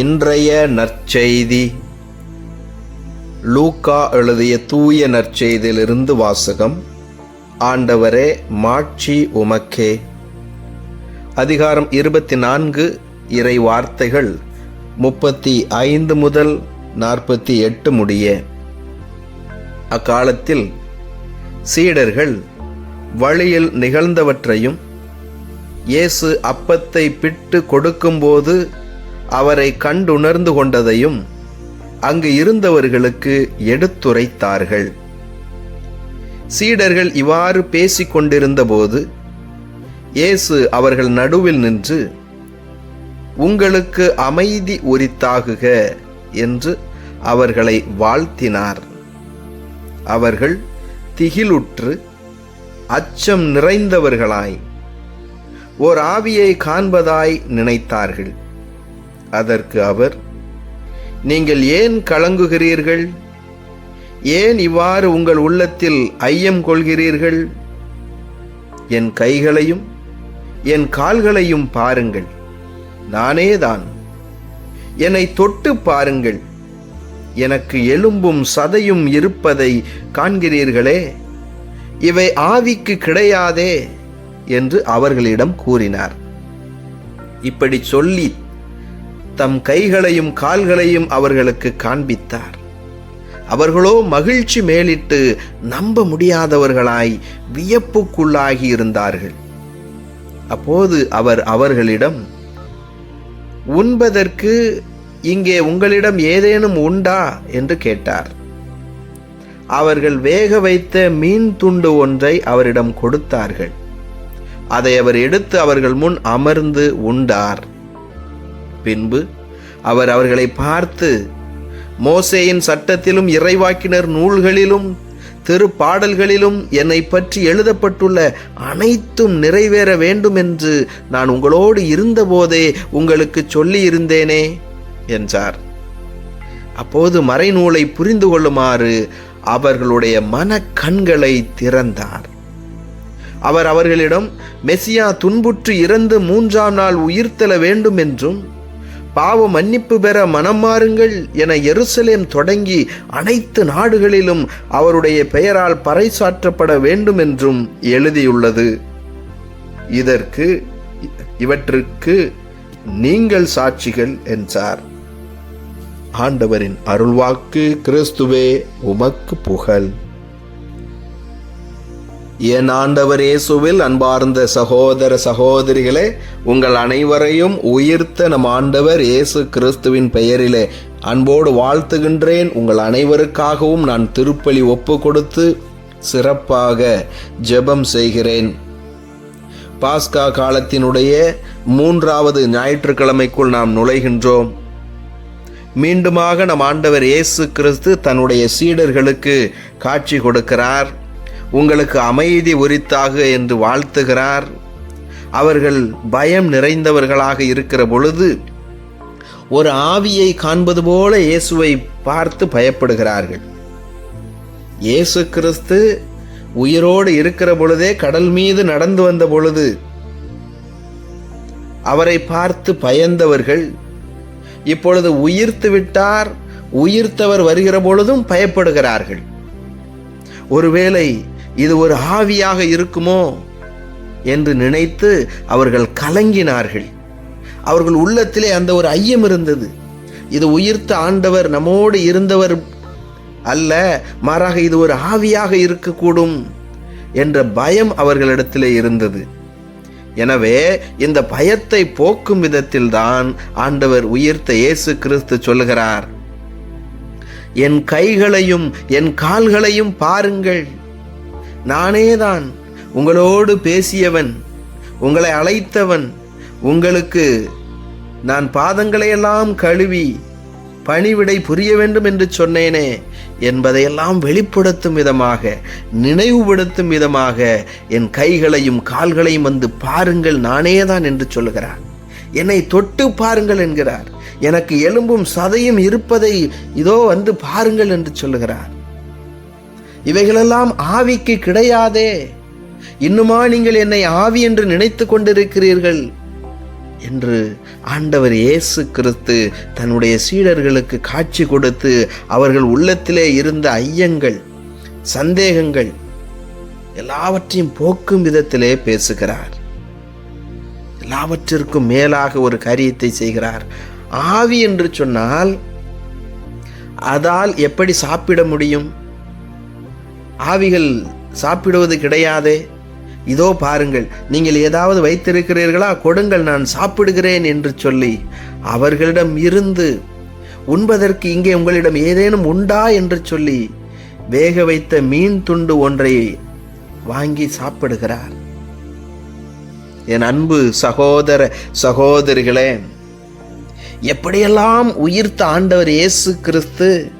இன்றைய நற்செய்தி. லூக்கா எழுதிய தூய நற்செய்தியிலிருந்து வாசகம். ஆண்டவரே மாட்சி உமக்கே. அதிகாரம் இருபத்தி நான்கு இறை வார்த்தைகள் முப்பத்தி ஐந்து முதல் நாற்பத்தி எட்டு முடிய. அக்காலத்தில் சீடர்கள் வழியில் நிகழ்ந்தவற்றையும் இயேசு அப்பத்தை பிட்டு கொடுக்கும்போது அவரை கண்டுணர்ந்து கொண்டதையும் அங்கு இருந்தவர்களுக்கு எடுத்துரைத்தார்கள். சீடர்கள் இவ்வாறு பேசிக் கொண்டிருந்தபோது இயேசு அவர்கள் நடுவில் நின்று உங்களுக்கு அமைதி உரித்தாகுக என்று அவர்களை வாழ்த்தினார். அவர்கள் திகிலுற்று அச்சம் நிறைந்தவர்களாய் ஓர் ஆவியை காண்பதாய் நினைத்தார்கள். அதற்கு அவர் நீங்கள் ஏன் கலங்குகிறீர்கள்? ஏன் இவ்வாறு உங்கள் உள்ளத்தில் ஐயம் கொள்கிறீர்கள்? என் கைகளையும் என் கால்களையும் பாருங்கள். நானேதான் என்னை தொட்டு பாருங்கள். எனக்கு எலும்பும் சதையும் இருப்பதை காண்கிறீர்களே. இவை ஆவிக்கு கிடையாதே என்று அவர்களிடம் கூறினார். இப்படி சொல்லி தம் கைகளையும் கால்களையும் அவர்களுக்கு காண்பித்தார். அவர்களோ மகிழ்ச்சி மேலிட்டு நம்ப முடியாதவர்களாய் வியப்புக்குள்ளாகி இருந்தார்கள். அப்போது அவர் அவர்களிடம் உண்பதற்கு இங்கே உங்களிடம் ஏதேனும் உண்டா? என்று கேட்டார். அவர்கள் வேக வைத்த மீன் துண்டு ஒன்றை அவரிடம் கொடுத்தார்கள். அதை அவர் எடுத்து அவர்கள் முன் அமர்ந்து உண்டார். பின்பு அவர் அவர்களை பார்த்து மோசேயின் சட்டத்திலும் இறைவாக்கினர் நூல்களிலும் திருப்பாடல்களிலும் என்னை பற்றி எழுதப்பட்டுள்ள அனைத்தும் நிறைவேற வேண்டும் என்று நான் உங்களோடு இருந்தபோதே உங்களுக்கு சொல்லியிருந்தேனே என்றார். அப்போது மறைநூலை புரிந்து கொள்ளுமாறு அவர்களுடைய மன கண்களை திறந்தார். அவர் அவர்களிடம் மெசியா துன்புற்று இறந்து மூன்றாம் நாள் உயிர்த்தெழ வேண்டும் என்றும் பாவ மன்னிப்பு பெற மனம் மாறுங்கள் என எருசலேம் தொடங்கி அனைத்து நாடுகளிலும் அவருடைய பெயரால் பறைசாற்றப்பட வேண்டும் என்றும் எழுதியுள்ளது. இதற்கு இவற்றுக்கு நீங்கள் சாட்சிகள் என்றார் ஆண்டவரின் அருள்வாக்கு கிறிஸ்துவே உமக்கு புகழ். என் ஆண்டவர் இயேசுவில் அன்பார்ந்த சகோதர சகோதரிகளே உங்கள் அனைவரையும் உயிர்த்த நம் ஆண்டவர் இயேசு கிறிஸ்துவின் பெயரிலே அன்போடு வாழ்த்துகின்றேன். உங்கள் அனைவருக்காகவும் நான் திருப்பலி ஒப்பு கொடுத்து சிறப்பாக ஜெபம் செய்கிறேன். பாஸ்கா காலத்தினுடைய மூன்றாவது ஞாயிற்றுக்கிழமைக்குள் நாம் நுழைகின்றோம். மீண்டுமாக நம் ஆண்டவர் இயேசு கிறிஸ்து தன்னுடைய சீடர்களுக்கு காட்சி கொடுக்கிறார். உங்களுக்கு அமைதி உரித்தாக என்று வாழ்த்துகிறார். அவர்கள் பயம் நிறைந்தவர்களாக இருக்கிற பொழுது ஒரு ஆவியை காண்பது போல இயேசுவை பார்த்து பயப்படுகிறார்கள். இயேசு கிறிஸ்து உயிரோடு இருக்கிற பொழுதே கடல் மீது நடந்து வந்த பொழுது அவரை பார்த்து பயந்தவர்கள் இப்பொழுது உயிர்த்து விட்டார் உயிர்த்தவர் வருகிற பொழுதும் பயப்படுகிறார்கள். ஒருவேளை இது ஒரு ஆவியாக இருக்குமோ என்று நினைத்து அவர்கள் கலங்கினார்கள். அவர்கள் உள்ளத்திலே அந்த ஒரு ஐயம் இருந்தது. இது உயிர்த்த ஆண்டவர் நம்மோடு இருந்தவர் அல்ல மாறாக இது ஒரு ஆவியாக இருக்கக்கூடும் என்ற பயம் அவர்களிடத்திலே இருந்தது. எனவே இந்த பயத்தை போக்கும் விதத்தில்தான் ஆண்டவர் உயிர்த்த இயேசு கிறிஸ்து சொல்லுகிறார் என் கைகளையும் என் கால்களையும் பாருங்கள். நானேதான் உங்களோடு பேசியவன் உங்களை அழைத்தவன் உங்களுக்கு நான் பாதங்களையெல்லாம் கழுவி பணிவிடை புரிய வேண்டும் என்று சொன்னேனே என்பதையெல்லாம் வெளிப்படுத்தும் விதமாக நினைவுபடுத்தும் விதமாக என் கைகளையும் கால்களையும் வந்து பாருங்கள் நானேதான் என்று சொல்கிறார் என்னை தொட்டு பாருங்கள் என்கிறார். எனக்கு எலும்பும் சதையும் இருப்பதை இதோ வந்து பாருங்கள் என்று சொல்லுகிறார். இவைகளெல்லாம் ஆவிக்கு கிடையாதே. இன்னுமா நீங்கள் என்னை ஆவி என்று நினைத்து கொண்டிருக்கிறீர்கள்? என்று ஆண்டவர் இயேசு கிறிஸ்து தன்னுடைய சீடர்களுக்கு காட்சி கொடுத்து அவர்கள் உள்ளத்திலே இருந்த ஐயங்கள் சந்தேகங்கள் எல்லாவற்றையும் போக்கும் விதத்திலே பேசுகிறார். எல்லாவற்றிற்கும் மேலாக ஒரு காரியத்தை செய்கிறார். ஆவி என்று சொன்னால் அதால் எப்படி சாப்பிட முடியும்? ஆவிகள் சாப்பிடுவது கிடையாதே. இதோ பாருங்கள் நீங்கள் ஏதாவது வைத்திருக்கிறீர்களா? கொடுங்கள் நான் சாப்பிடுகிறேன் என்று சொல்லி அவர்களிடம் இருந்து உண்பதற்கு இங்கே உங்களிடம் ஏதேனும் உண்டா? என்று சொல்லி வேக வைத்த மீன் துண்டு ஒன்றை வாங்கி சாப்பிடுகிறார். என் அன்பு சகோதர சகோதரிகளே எப்படியெல்லாம் உயிர்த்த ஆண்டவர் இயேசு கிறிஸ்து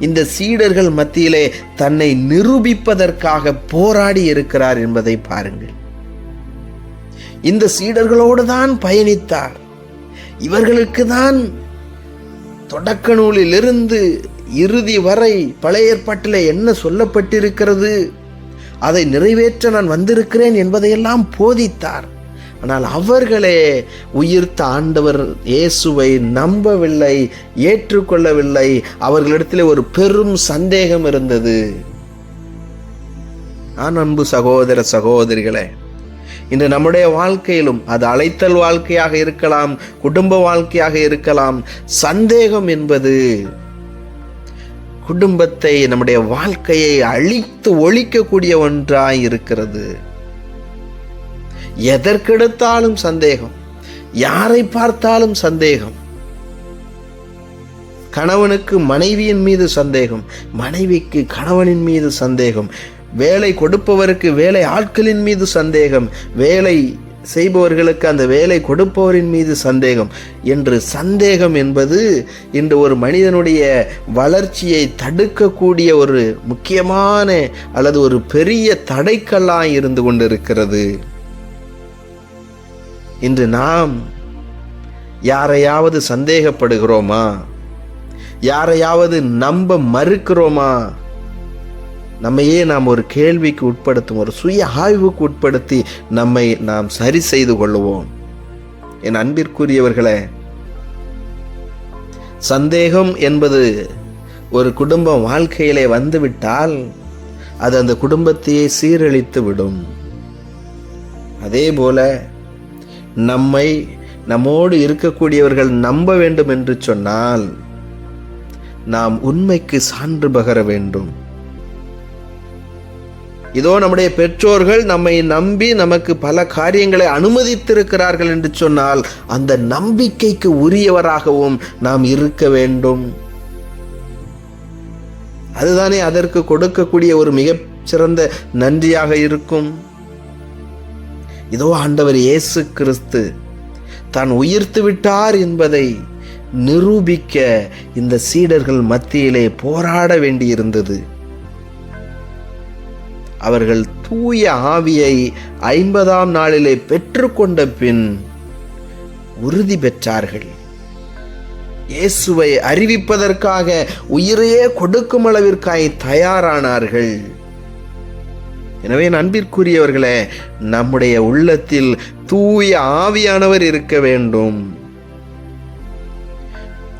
இந்த சீடர்கள் மத்தியிலே தன்னை நிரூபிப்பதற்காக போராடி இருக்கிறார் என்பதை பாருங்கள். இந்த சீடர்களோடு தான் பயணித்தார். இவர்களுக்கு தான் தொடக்க நூலிலிருந்து இறுதி வரை பழைய ஏற்பாட்டிலே என்ன சொல்லப்பட்டிருக்கிறது அதை நிறைவேற்ற நான் வந்திருக்கிறேன் என்பதையெல்லாம் போதித்தார். ஆனால் அவர்களே உயிர்த்த ஆண்டவர் இயேசுவை நம்பவில்லை ஏற்றுக்கொள்ளவில்லை. அவர்களிடத்திலே ஒரு பெரும் சந்தேகம் இருந்தது. நான் அன்பு சகோதர சகோதரிகளே இன்று நம்முடைய வாழ்க்கையிலும் அது அழைத்தல் வாழ்க்கையாக இருக்கலாம் குடும்ப வாழ்க்கையாக இருக்கலாம். சந்தேகம் என்பது குடும்பத்தை நம்முடைய வாழ்க்கையை அழித்து ஒழிக்கக்கூடிய ஒன்றாய் இருக்கிறது. எதற்கெடுத்தாலும் சந்தேகம். யாரை பார்த்தாலும் சந்தேகம். கணவனுக்கு மனைவியின் மீது சந்தேகம் மனைவிக்கு கணவனின் மீது சந்தேகம் வேலை கொடுப்பவருக்கு வேலை ஆட்களின் மீது சந்தேகம் வேலை செய்பவர்களுக்கு அந்த வேலை கொடுப்பவரின் மீது சந்தேகம் என்று சந்தேகம் என்பது இன்று ஒரு மனிதனுடைய வளர்ச்சியை தடுக்கக்கூடிய ஒரு முக்கியமான அல்லது ஒரு பெரிய தடைக்கல்லாக இருந்து கொண்டிருக்கிறது. இன்று நாம் யாரையாவது சந்தேகப்படுகிறோமா? யாரையாவது நம்ப மறுக்கிறோமா? நம்மையே நாம் ஒரு கேள்விக்கு உட்படுத்தும் ஒரு சுய ஆய்வுக்கு உட்படுத்தி நம்மை நாம் சரி செய்து கொள்ளுவோம். என் அன்பிற்குரியவர்களே சந்தேகம் என்பது ஒரு குடும்பம் வாழ்க்கையிலே வந்துவிட்டால் அது அந்த குடும்பத்தையே சீரழித்து விடும். அதே போல நம்மை நம்மோடு இருக்கக்கூடியவர்கள் நம்ப வேண்டும் என்று சொன்னால் நாம் உண்மைக்கு சான்று பகர வேண்டும். இதோ நம்முடைய பெற்றோர்கள் நம்மை நம்பி நமக்கு பல காரியங்களை அனுமதித்திருக்கிறார்கள் என்று சொன்னால் அந்த நம்பிக்கைக்கு உரியவராகவும் நாம் இருக்க வேண்டும். அதுதானே அதற்கு கொடுக்கக்கூடிய ஒரு மிக சிறந்த நன்றியாக இருக்கும். இதோ ஆண்டவர் இயேசு கிறிஸ்து தான் உயிர்த்து விட்டார் என்பதை நிரூபிக்க இந்த சீடர்கள் மத்தியிலே போராட வேண்டியிருந்தது. அவர்கள் தூய ஆவியை ஐம்பதாம் நாளிலே பெற்றுக்கொண்ட பின் உறுதி பெற்றார்கள். இயேசுவை அறிவிப்பதற்காக உயிரையே கொடுக்கும் அளவிற்காய் தயாரானார்கள். எனவே நண்பிற்குரியவர்களே நம்முடைய உள்ளத்தில் தூய ஆவியானவர் இருக்க வேண்டும்.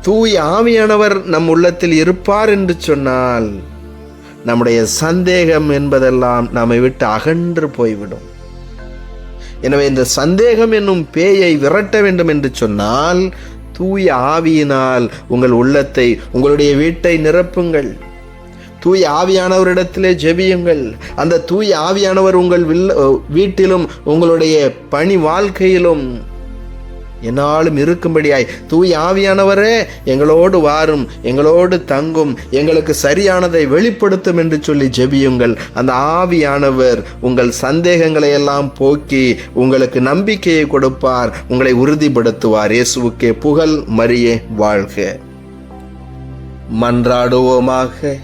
தூய ஆவியானவர் நம் உள்ளத்தில் இருப்பார் என்று சொன்னால் நம்முடைய சந்தேகம் என்பதெல்லாம் நம்மை விட்டு அகன்று போய்விடும். எனவே இந்த சந்தேகம் என்னும் பேயை விரட்ட வேண்டும் என்று சொன்னால் தூய ஆவியினால் உங்கள் உள்ளத்தை உங்களுடைய வீட்டை நிரப்புங்கள். தூய ஆவியானவரிடத்திலே ஜெபியுங்கள். அந்த தூய ஆவியானவர் உங்கள் வில்ல வீட்டிலும் உங்களுடைய பணி வாழ்க்கையிலும் என்னாலும் இருக்கும்படியாய். தூய் ஆவியானவரே எங்களோடு வாரும் எங்களோடு தங்கும் எங்களுக்கு சரியானதை வெளிப்படுத்தும் என்று சொல்லி ஜெபியுங்கள். அந்த ஆவியானவர் உங்கள் சந்தேகங்களை எல்லாம் போக்கி உங்களுக்கு நம்பிக்கையை கொடுப்பார் உங்களை உறுதிப்படுத்துவார். இயேசுவுக்கே புகழ் மரியே வாழ்க. மன்றாடுவோமாக.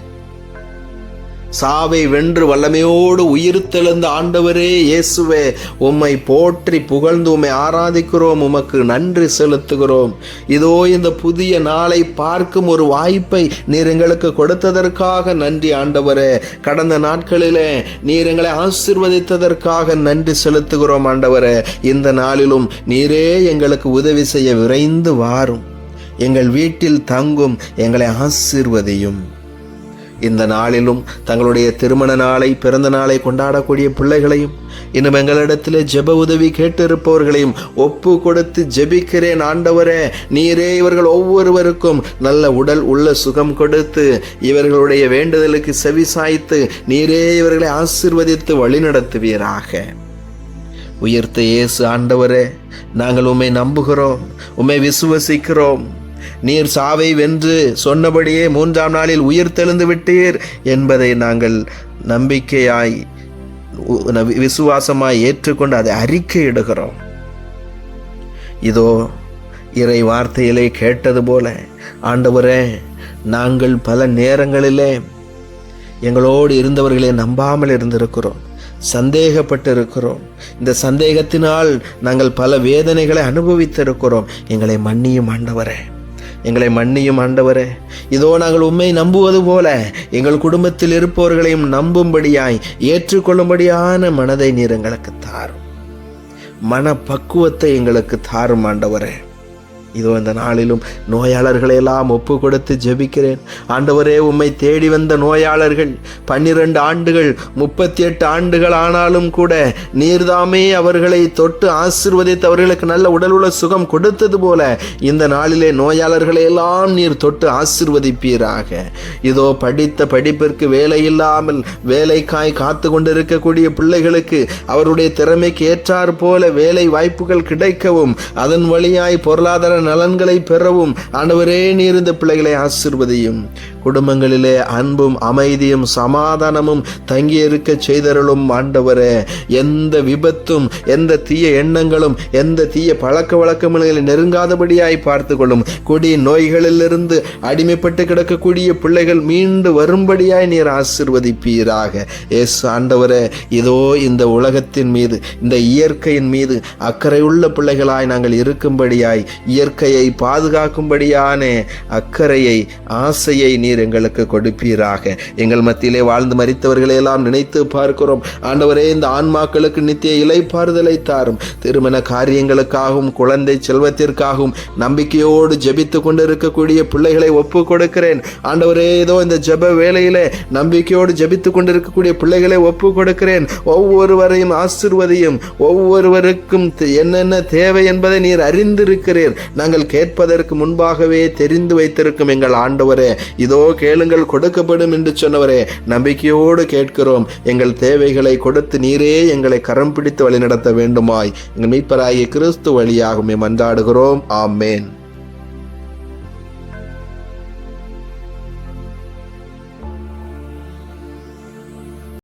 சாவை வென்று வல்லமையோடு உயிர்த்தெழுந்த ஆண்டவரே இயேசுவே உம்மை போற்றி புகழ்ந்து உம்மை ஆராதிக்கிறோம் உமக்கு நன்றி செலுத்துகிறோம். இதோ இந்த புதிய நாளை பார்க்கும் ஒரு வாய்ப்பை நீர் எங்களுக்கு கொடுத்ததற்காக நன்றி ஆண்டவரே. கடந்த நாட்களிலே நீர் எங்களை ஆசிர்வதித்ததற்காக நன்றி செலுத்துகிறோம் ஆண்டவரே. இந்த நாளிலும் நீரே எங்களுக்கு உதவி செய்ய விரைந்து வாரும். எங்கள் வீட்டில் தங்கும் எங்களை ஆசிர்வதையும். இந்த நாளிலும் தங்களுடைய திருமண நாளை பிறந்த நாளை கொண்டாடக்கூடிய பிள்ளைகளையும் இன்னும் எங்களிடத்தில் ஜெப உதவி கேட்டிருப்பவர்களையும் ஒப்பு கொடுத்து ஜெபிக்கிறேன் ஆண்டவரே. நீரே இவர்கள் ஒவ்வொருவருக்கும் நல்ல உடல் உள்ள சுகம் கொடுத்து இவர்களுடைய வேண்டுதலுக்கு செவி சாய்த்து நீரே இவர்களை ஆசிர்வதித்து வழிநடத்துவீராக. உயர்த்த இயேசு ஆண்டவரே நாங்கள் உம்மை நம்புகிறோம் உம்மை விசுவசிக்கிறோம். நீர் சாவை வென்று சொன்னபடியே மூன்றாம் நாளில் உயிர் தெழுந்து விட்டீர் என்பதை நாங்கள் நம்பிக்கையாய் விசுவாசமாய் ஏற்றுக்கொண்டு அதை அறிக்கையிடுகிறோம் இதோ இறை வார்த்தையிலே கேட்டது போல ஆண்டவரே நாங்கள் பல நேரங்களிலே எங்களோடு இருந்தவர்களே நம்பாமல் இருந்திருக்கிறோம் சந்தேகப்பட்டு இருக்கிறோம் இந்த சந்தேகத்தினால் நாங்கள் பல வேதனைகளை அனுபவித்திருக்கிறோம். எங்களை மன்னியும் ஆண்டவரே. எங்களை மன்னியும் ஆண்டவரே. இதோ நாங்கள் உண்மை நம்புவது போல எங்கள் குடும்பத்தில் இருப்பவர்களையும் நம்பும்படியாய் ஏற்றுக்கொள்ளும்படியான மனதை நீர் எங்களுக்கு தாரும். மனப்பக்குவத்தை எங்களுக்கு தாரும் ஆண்டவரே. இதோ இந்த நாளிலும் நோயாளர்களை எல்லாம் ஒப்பு கொடுத்து ஜெபிக்கிறேன். ஆண்டவரே உம்மை தேடி வந்த நோயாளர்கள் பன்னிரண்டு ஆண்டுகள் முப்பத்தி எட்டு ஆண்டுகள் ஆனாலும் கூட நீர்தாமே அவர்களை தொட்டு ஆசிர்வதித்து அவர்களுக்கு நல்ல உடலுள்ள சுகம் கொடுத்தது போல இந்த நாளிலே நோயாளர்களை எல்லாம் நீர் தொட்டு ஆசிர்வதிப்பீராக. இதோ படித்த படிப்பிற்கு வேலை இல்லாமல் வேலைக்காய் காத்து கொண்டிருக்கக்கூடிய பிள்ளைகளுக்கு அவருடைய திறமைக்கு ஏற்றாற் போல வேலை வாய்ப்புகள் கிடைக்கவும் அதன் வழியாய் பொருளாதார நலன்களை பெறவும் ஆண்டவரே நீர் இந்த பிள்ளைகளை ஆசிர்வதியும். குடும்பங்களிலே அன்பும் அமைதியும் சமாதானமும் தங்கியிருக்க செய்தருளும் ஆண்டவரே. எந்த விபத்தும் எந்த தீய எண்ணங்களும் எந்த தீய பழக்க வழக்கங்களை நெருங்காதபடியாய் பார்த்து கொள்ளும் கொடி நோய்களிலிருந்து அடிமைப்பட்டு கிடக்கக்கூடிய பிள்ளைகள் மீண்டு வரும்படியாய் நீர் ஆசிர்வதிப்பீராக. எஸ் ஆண்டவரே இதோ இந்த உலகத்தின் மீது இந்த இயற்கையின் மீது அக்கறையுள்ள பிள்ளைகளாய் நாங்கள் இருக்கும்படியாய் இயற்கையை பாதுகாக்கும்படியான அக்கறையை ஆசையை நீர் எங்களுக்கு கொடுப்பீராக. எங்கள் மத்தியிலே வாழ்ந்து மறித்தவர்களை எல்லாம் நினைத்து பார்க்கிறோம். ஆண்டவரே இந்த ஆன்மாக்களுக்கு நித்திய இலைப்பாறுதலை தாரும். திருமண காரியங்களுக்காகவும் குழந்தை செல்வத்திற்காகவும் நம்பிக்கையோடு ஜெபித்து கொண்டிருக்கக்கூடிய பிள்ளைகளை ஒப்பு கொடுக்கிறேன். ஆண்டவரே ஏதோ இந்த ஜெப வேலையிலே நம்பிக்கையோடு ஜெபித்து கொண்டிருக்கக்கூடிய பிள்ளைகளை ஒப்பு கொடுக்கிறேன். ஒவ்வொருவரையும் ஆசிர்வதையும். ஒவ்வொருவருக்கும் என்னென்ன தேவை என்பதை நீர் அறிந்திருக்கிறீர். நாங்கள் கேட்பதற்கு முன்பாகவே தெரிந்து வைத்திருக்கும் எங்கள் ஆண்டவரே இதோ கேளுங்கள் கொடுக்கப்படும் என்று சொன்னவரே நம்பிக்கையோடு கேட்கிறோம். எங்கள் தேவைகளை கொடுத்து நீரே எங்களை கரம் பிடித்து வழிநடத்த வேண்டுமாய். எங்கள் மீட்பராகிய கிறிஸ்து வழியாகுமே மன்றாடுகிறோம். ஆமேன்.